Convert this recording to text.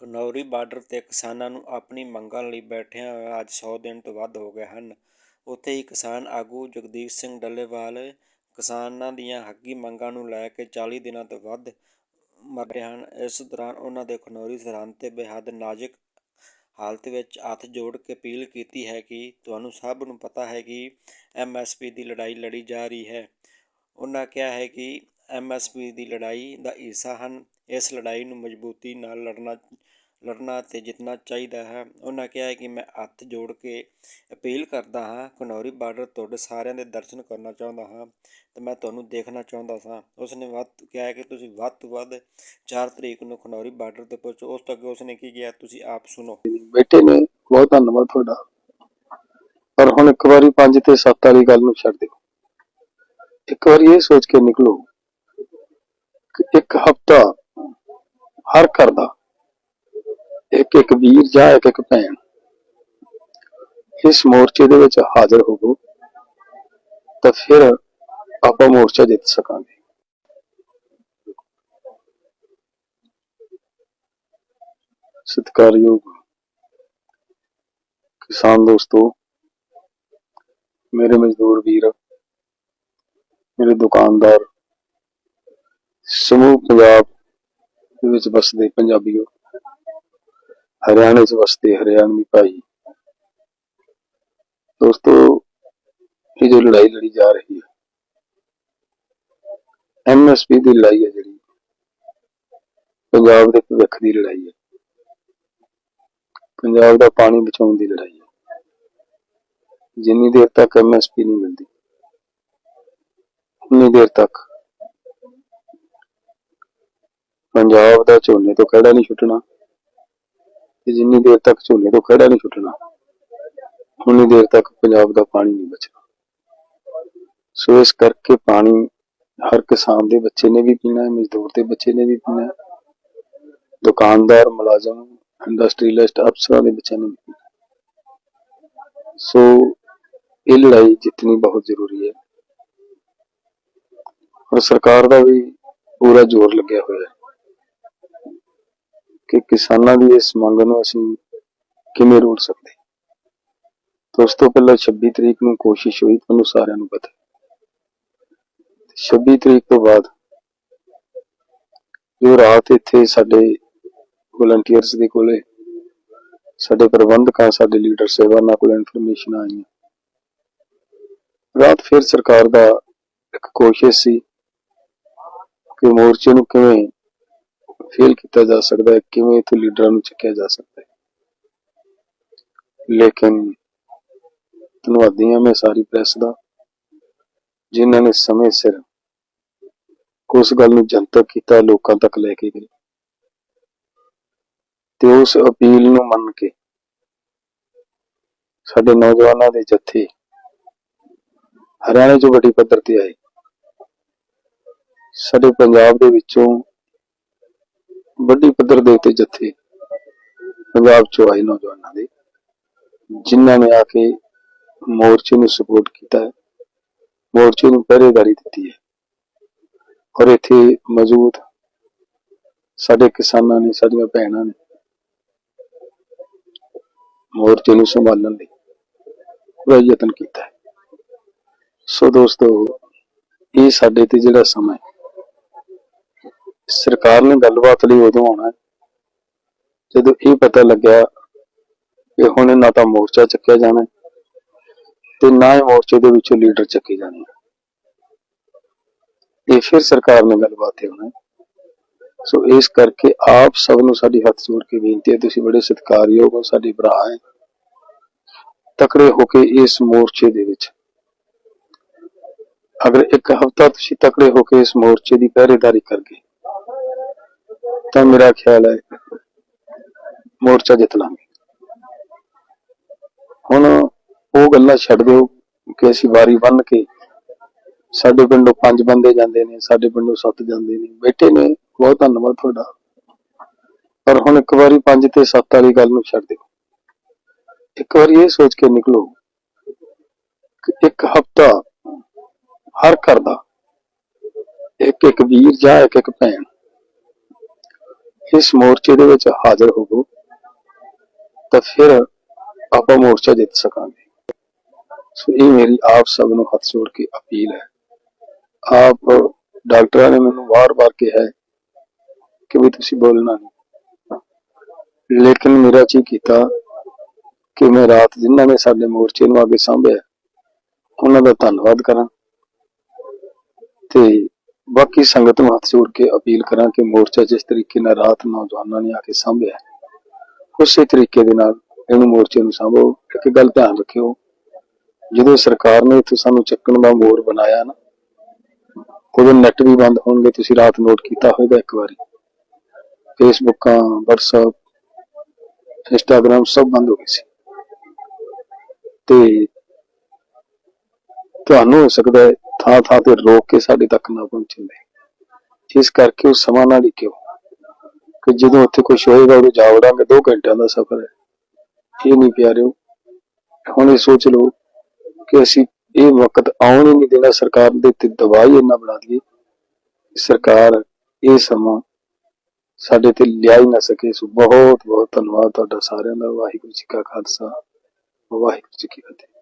Khanauri border 'ਤੇ ਕਿਸਾਨਾਂ ਨੂੰ ਆਪਣੀ ਮੰਗਾਂ ਲਈ ਬੈਠਿਆਂ ਹੋਇਆ ਅੱਜ 100 ਦਿਨ ਤੋਂ ਵੱਧ ਹੋ ਗਏ ਹਨ। ਉੱਥੇ ਹੀ ਕਿਸਾਨ ਆਗੂ ਜਗਦੀਸ਼ ਸਿੰਘ ਡੱਲੇਵਾਲ ਕਿਸਾਨਾਂ ਦੀਆਂ ਹੱਕੀ ਮੰਗਾਂ ਨੂੰ ਲੈ ਕੇ 40 ਦਿਨਾਂ ਤੋਂ ਵੱਧ ਮਰ ਰਹੇ ਹਨ। ਇਸ ਦੌਰਾਨ ਉਹਨਾਂ ਦੇ ਖਨੌਰੀ ਸਰਹੰਦ 'ਤੇ ਬੇਹੱਦ ਨਾਜ਼ੁਕ ਹਾਲਤ ਵਿੱਚ ਹੱਥ ਜੋੜ ਕੇ ਅਪੀਲ ਕੀਤੀ ਹੈ ਕਿ ਤੁਹਾਨੂੰ ਸਭ ਨੂੰ ਪਤਾ ਹੈ ਕਿ ਐਮਐਸਪੀ ਦੀ ਲੜਾਈ ਲੜੀ ਜਾ ਰਹੀ ਹੈ। ਉਹਨਾਂ ਕਿਹਾ ਹੈ ਕਿ ਐਮਐਸਪੀ ਦੀ ਲੜਾਈ ਦਾ ਹਿੱਸਾ ਹਨ। ਇਸ ਲੜਾਈ ਨੂੰ ਮਜ਼ਬੂਤੀ ਨਾਲ ਲੜਨਾ ਲੜਨਾ ਤੇ ਜਿੱਤਣਾ ਚਾਹੀਦਾ ਹੈ। ਉਹਨਾਂ ਕਿਹਾ ਕਿ ਮੈਂ ਹੱਥ ਜੋੜ ਕੇ ਅਪੀਲ ਕਰਦਾ ਹਾਂ, ਖਨੌਰੀ ਬਾਰਡਰ ਤੁਹਾਡੇ ਸਾਰਿਆਂ ਦੇ ਦਰਸ਼ਨ ਕਰਨਾ ਚਾਹੁੰਦਾ ਹਾਂ ਤੇ ਮੈਂ ਤੁਹਾਨੂੰ ਦੇਖਣਾ ਚਾਹੁੰਦਾ ਸਾਂ। ਉਸ ਵੱਧ ਕਿਹਾ ਕਿ ਤੁਸੀਂ ਵੱਧ ਤੋਂ ਵੱਧ 4 ਤਰੀਕ ਨੂੰ ਖਨੌਰੀ ਬਾਰਡਰ ਤੇ ਪਹੁੰਚੋ। ਉਸ ਤੋਂ ਅੱਗੇ ਉਸਨੇ ਕੀ ਕਿਹਾ, ਤੁਸੀਂ ਆਪ ਸੁਣੋ। ਬੇਟੇ ਨੇ ਬਹੁਤ ਧੰਨਵਾਦ ਤੁਹਾਡਾ। ਪਰ ਹੁਣ ਇੱਕ ਵਾਰੀ 5 ਤੇ 7 ਵਾਲੀ ਗੱਲ ਨੂੰ ਛੱਡ ਦਿਓ। ਇੱਕ ਵਾਰੀ ਇਹ ਸੋਚ ਕੇ ਨਿਕਲੋ ਇੱਕ ਹਫਤਾ ਹਰ ਘਰ ਦਾ। ਇੱਕ ਇੱਕ ਵੀਰ ਜਾਂ ਇੱਕ ਇੱਕ ਭੈਣ ਇਸ ਮੋਰਚੇ ਦੇ ਵਿੱਚ ਹਾਜ਼ਰ ਹੋਵੋ ਤਾਂ ਫਿਰ ਆਪਾਂ ਮੋਰਚਾ ਜਿੱਤ ਸਕਾਂਗੇ। ਸਤਿਕਾਰਯੋਗ ਕਿਸਾਨ ਦੋਸਤੋ, ਮੇਰੇ ਮਜ਼ਦੂਰ ਵੀਰ, ਮੇਰੇ ਦੁਕਾਨਦਾਰ ਸਮੂਹ ਪੰਜਾਬ ਦੇ ਵਿੱਚ ਵਸਦੇ ਪੰਜਾਬੀਓ, ਹਰਿਆਣੇ 'ਚ ਵਸਦੇ ਹਰਿਆਣਵੀ ਭਾਈ। ਦੋਸਤੋ, ਇਹ ਜੋ ਲੜਾਈ ਲੜੀ ਜਾ ਰਹੀ ਹੈ ਐਮਐਸਪੀ ਦੀ ਲੜਾਈ ਹੈ ਜਿਹੜੀ, ਪੰਜਾਬ ਦੇ ਭਵਿੱਖ ਦੀ ਲੜਾਈ ਹੈ। ਪੰਜਾਬ ਦਾ ਪਾਣੀ ਬਚਾਉਣ ਦੀ ਲੜਾਈ ਹੈ। ਜਿੰਨੀ ਦੇਰ ਤੱਕ ਐਮਐਸਪੀ ਨਹੀਂ ਮਿਲਦੀ, ਉਨੀ ਦੇਰ ਤੱਕ ਪੰਜਾਬ ਦਾ ਝੋਨੇ ਤੋਂ ਕਿਹੜਾ ਨਹੀਂ ਛੁੱਟਣਾ ਤੇ ਜਿੰਨੀ ਦੇਰ ਤੱਕ ਝੋਨੇ ਤੋਂ ਕਿਹੜਾ ਨਹੀਂ ਛੁੱਟਣਾ, ਉਨੀ ਦੇਰ ਤੱਕ ਪੰਜਾਬ ਦਾ ਪਾਣੀ ਨਹੀਂ ਬਚਣਾ। ਸੋ ਇਸ ਕਰਕੇ ਪਾਣੀ ਹਰ ਕਿਸਾਨ ਦੇ ਬੱਚੇ ਨੇ ਵੀ ਪੀਣਾ ਹੈ ਮਜ਼ਦੂਰ ਦੇ ਬੱਚੇ ਨੇ ਵੀ ਪੀਣਾ ਹੈ ਦੁਕਾਨਦਾਰ, ਮੁਲਾਜ਼ਮ ਇੰਡਸਟਰੀਲਿਸਟ ਅਫਸਰਾਂ ਦੇ ਬੱਚਿਆਂ ਨੇ ਵੀ ਪੀਣਾ। ਸੋ ਇਹ ਲੜਾਈ ਜਿੱਤਣੀ ਬਹੁਤ ਜ਼ਰੂਰੀ ਹੈ। ਔਰ ਸਰਕਾਰ ਦਾ ਵੀ ਪੂਰਾ ਜ਼ੋਰ ਲੱਗਿਆ ਹੋਇਆ ਹੈ। ਕਿ ਕਿਸਾਨਾਂ ਦੀ ਇਸ ਮੰਗ ਨੂੰ ਅਸੀਂ ਕਿਵੇਂ ਰੋਕ ਸਕਦੇ? ਤਾਂ ਉਸ ਤੋਂ ਪਹਿਲਾਂ 26 ਤਰੀਕ ਨੂੰ ਕੋਸ਼ਿਸ਼ ਹੋਈ, ਤੁਹਾਨੂੰ ਸਾਰਿਆਂ ਨੂੰ ਪਤਾ 26 ਤਰੀਕ ਤੋਂ ਬਾਅਦ ਜੋ ਰਾਤ ਇੱਥੇ ਸਾਡੇ ਵਲੰਟੀਅਰਸ ਦੇ ਕੋਲੇ, ਸਾਡੇ ਪ੍ਰਬੰਧਕਾਂ, ਸਾਡੇ ਲੀਡਰ ਸੇਵਾਨਾਂ ਕੋਲ ਇਨਫੋਰਮੇਸ਼ਨ ਆਈਆਂ। ਰਾਤ ਫਿਰ ਸਰਕਾਰ ਦਾ ਇੱਕ ਕੋਸ਼ਿਸ਼ ਸੀ ਕਿ ਮੋਰਚੇ ਨੂੰ ਕਿਵੇਂ ਫੇਲ ਕੀਤਾ ਜਾ ਸਕਦਾ ਹੈ, ਕਿਵੇਂ ਇਥੋਂ ਲੀਡਰਾਂ ਨੂੰ ਚੱਕਿਆ ਜਾ ਸਕਦਾ ਹੈ। ਲੇਕਿਨ ਧੰਨਵਾਦੀ ਹਾਂ ਮੈਂ ਸਾਰੀ ਪ੍ਰੈਸ ਦਾ, ਜਿਨ੍ਹਾਂ ਨੇ ਸਮੇਂ ਸਿਰ ਉਸ ਗੱਲ ਨੂੰ ਜਨਤਕ ਕੀਤਾ, ਲੋਕਾਂ ਤੱਕ ਲੈ ਕੇ ਗਏ। ਤੇ ਉਸ ਅਪੀਲ ਨੂੰ ਮੰਨ ਕੇ ਸਾਡੇ ਨੌਜਵਾਨਾਂ ਦੇ ਜੱਥੇ ਹਰਿਆਣੇ ਤੋਂ ਵੱਡੀ ਪੱਧਰ ਤੇ ਆਏ। ਸਾਡੇ ਪੰਜਾਬ ਦੇ ਵਿੱਚੋਂ ਵੱਡੀ ਪੱਧਰ ਦੇ ਉੱਤੇ ਜੱਥੇ ਪੰਜਾਬ ਚੋਂ ਆਏ ਨੌਜਵਾਨਾਂ ਦੇ, ਜਿਨ੍ਹਾਂ ਨੇ ਆ ਕੇ ਮੋਰਚੇ ਨੂੰ ਸਪੋਰਟ ਕੀਤਾ ਹੈ, ਮੋਰਚੇ ਨੂੰ ਪਹਿਰੇਦਾਰੀ ਦਿੱਤੀ ਹੈ। ਔਰ ਇੱਥੇ ਮੌਜੂਦ ਸਾਡੇ ਕਿਸਾਨਾਂ ਨੇ, ਸਾਡੀਆਂ ਭੈਣਾਂ ਨੇ ਮੋਰਚੇ ਨੂੰ ਸੰਭਾਲਣ ਲਈ ਪੂਰਾ ਯਤਨ ਕੀਤਾ ਹੈ। ਸੋ ਦੋਸਤੋ, ਇਹ ਸਾਡੇ ਤੇ ਜਿਹੜਾ ਸਮਾਂ ਹੈ ਸਰਕਾਰ ਨੇ ਗੱਲਬਾਤ ਲਈ ਉਦੋਂ ਆਉਣਾ ਜਦੋਂ ਇਹ ਪਤਾ ਲੱਗਿਆ ਕਿ ਹੁਣ ਨਾ ਤਾਂ ਮੋਰਚਾ ਚੱਕਿਆ ਜਾਣਾ ਤੇ ਨਾ ਹੀ ਮੋਰਚੇ ਦੇ ਵਿੱਚੋਂ ਲੀਡਰ ਚੱਕੇ ਜਾਣੇ ਇਹ ਫਿਰ ਸਰਕਾਰ ਨੇ ਗੱਲਬਾਤ ਤੇ ਆਉਣਾ ਸੋ ਇਸ ਕਰਕੇ ਆਪ ਸਭ ਨੂੰ ਸਾਡੀ ਹੱਥ ਜੋੜ ਕੇ ਬੇਨਤੀ ਹੈ, ਤੁਸੀਂ ਬੜੇ ਸਤਿਕਾਰਯੋਗ ਹੋ, ਸਾਡੇ ਭਰਾ ਹੈ। ਤਕੜੇ ਹੋ ਕੇ ਇਸ ਮੋਰਚੇ ਦੇ ਵਿੱਚ। ਅਗਰ ਇੱਕ ਹਫਤਾ ਤੁਸੀਂ ਤਕੜੇ ਹੋ ਕੇ ਇਸ ਮੋਰਚੇ ਦੀ ਪਹਿਰੇਦਾਰੀ ਕਰ ਤਾਂ ਮੇਰਾ ਖਿਆਲ ਹੈ ਮੋਰਚਾ ਜਿੱਤ ਲਾਂਗੇ। ਹੁਣ ਉਹ ਗੱਲਾਂ ਛੱਡ ਦਿਓ ਕਿ ਅਸੀਂ ਵਾਰੀ ਬੰਨ ਕੇ ਸਾਡੇ ਪਿੰਡੋਂ ਪੰਜ ਬੰਦੇ ਜਾਂਦੇ ਨੇ, ਸਾਡੇ ਪਿੰਡੋਂ ਸੱਤ ਜਾਂਦੇ ਨੇ। ਬੈਠੇ ਨੇ, ਬਹੁਤ ਧੰਨਵਾਦ ਤੁਹਾਡਾ। ਪਰ ਹੁਣ ਇੱਕ ਵਾਰੀ ਪੰਜ ਤੇ ਸੱਤ ਵਾਲੀ ਗੱਲ ਨੂੰ ਛੱਡ ਦਿਓ। ਇੱਕ ਵਾਰੀ ਇਹ ਸੋਚ ਕੇ ਨਿਕਲੋ ਕਿ ਇੱਕ ਹਫਤਾ ਹਰ ਘਰ ਦਾ ਇੱਕ ਇੱਕ ਵੀਰ ਜਾਂ ਇੱਕ ਇੱਕ ਭੈਣ ਇਸ ਮੋਰਚੇ ਦੇ ਵਿੱਚ ਹਾਜ਼ਰ ਹੋਵੋ, ਤਾਂ ਫਿਰ ਆਪਾਂ ਮੋਰਚਾ ਜਿੱਤ ਸਕਾਂਗੇ। ਸੋ ਇਹ ਮੇਰੀ ਆਪ ਸਭ ਨੂੰ ਹੱਥ ਜੋੜ ਕੇ ਅਪੀਲ ਹੈ। ਆਪ ਡਾਕਟਰਾਂ ਨੇ ਮੈਨੂੰ ਵਾਰ-ਵਾਰ ਕਿਹਾ ਕਿ ਵੀ ਤੁਸੀਂ ਬੋਲਣਾ ਨਹੀਂ। ਲੇਕਿਨ ਮੇਰਾ ਜੀ ਕੀਤਾ ਕਿ ਮੈਂ ਰਾਤ ਜਿਨ੍ਹਾਂ ਨੇ ਸਾਡੇ ਮੋਰਚੇ ਨੂੰ ਅੱਗੇ ਸਾਂਭਿਆ, ਉਹਨਾਂ ਦਾ ਧੰਨਵਾਦ ਕਰਾਂ ਤੇ ਬਾਕੀ ਸੰਗਤ ਨੂੰ ਹੱਥ ਜੋੜ ਕੇ ਅਪੀਲ ਕਰਾਂ ਕਿ ਮੋਰਚਾ ਜਿਸ ਤਰੀਕੇ ਨਾਲ ਰਾਤ ਨੌਜਵਾਨਾਂ ਨੇ ਆ ਕੇ ਸਾਂਭਿਆ ਉਸੇ ਤਰੀਕੇ ਦੇ ਨਾਲ ਇਹਨੂੰ ਮੋਰਚੇ ਨੂੰ ਸਾਂਭੋ, ਇੱਕ ਗੱਲ ਧਿਆਨ ਰੱਖਿਓ, ਜਦੋਂ ਸਰਕਾਰ ਨੇ ਇੱਥੇ ਸਾਨੂੰ ਚੱਕਣ ਦਾ ਮੋੜ ਬਣਾਇਆ ਨਾ, ਉਦੋਂ ਨੈਟ ਵੀ ਬੰਦ ਹੋਣਗੇ, ਤੁਸੀਂ ਰਾਤ ਨੋਟ ਕੀਤਾ ਹੋਵੇਗਾ ਇੱਕ ਵਾਰੀ। ਫੇਸਬੁੱਕਾਂ WhatsApp ਇੰਸਟਾਗ੍ਰਾਮ ਸਭ ਬੰਦ ਹੋ ਗਏ ਸੀ। ਤੇ ਤੁਹਾਨੂੰ ਹੋ ਸਕਦਾ ਹੈ ਥਾਂ ਥਾਂ ਤੇ ਰੋਕ ਕੇ ਸਾਡੇ ਤੱਕ ਨਾ ਪਹੁੰਚਣ ਦੇ। ਇਸ ਕਰਕੇ ਉਹ ਸਮਾਂ ਨਾ ਲਿਖਿਓ ਕਿ ਜਦੋਂ ਉੱਥੇ ਕੁਝ ਹੋਏਗਾ, ਉਦੋਂ ਜਾ ਵੜਾਂਗੇ 2 ਘੰਟਿਆਂ ਦਾ ਸਫ਼ਰ ਹੈ। ਇਹ ਨਹੀਂ ਪਿਆਰਿਓ, ਹੁਣ ਇਹ ਸੋਚ ਲਓ ਕਿ ਅਸੀਂ ਇਹ ਵਕਤ ਆਉਣ ਹੀ ਨਹੀਂ ਦੇਣਾ। ਸਰਕਾਰ ਦੇ ਤੇ ਦਵਾਈ ਇੰਨਾ ਬਣਾ ਦਈਏ ਸਰਕਾਰ ਇਹ ਸਮਾਂ ਸਾਡੇ ਤੇ ਲਿਆ ਹੀ ਨਾ ਸਕੇ। ਸੋ ਬਹੁਤ ਬਹੁਤ ਧੰਨਵਾਦ ਤੁਹਾਡਾ ਸਾਰਿਆਂ ਦਾ। ਵਾਹਿਗੁਰੂ ਜੀ ਕਾ ਖਾਲਸਾ, ਵਾਹਿਗੁਰੂ ਜੀ ਕੀ ਫਤਿਹ।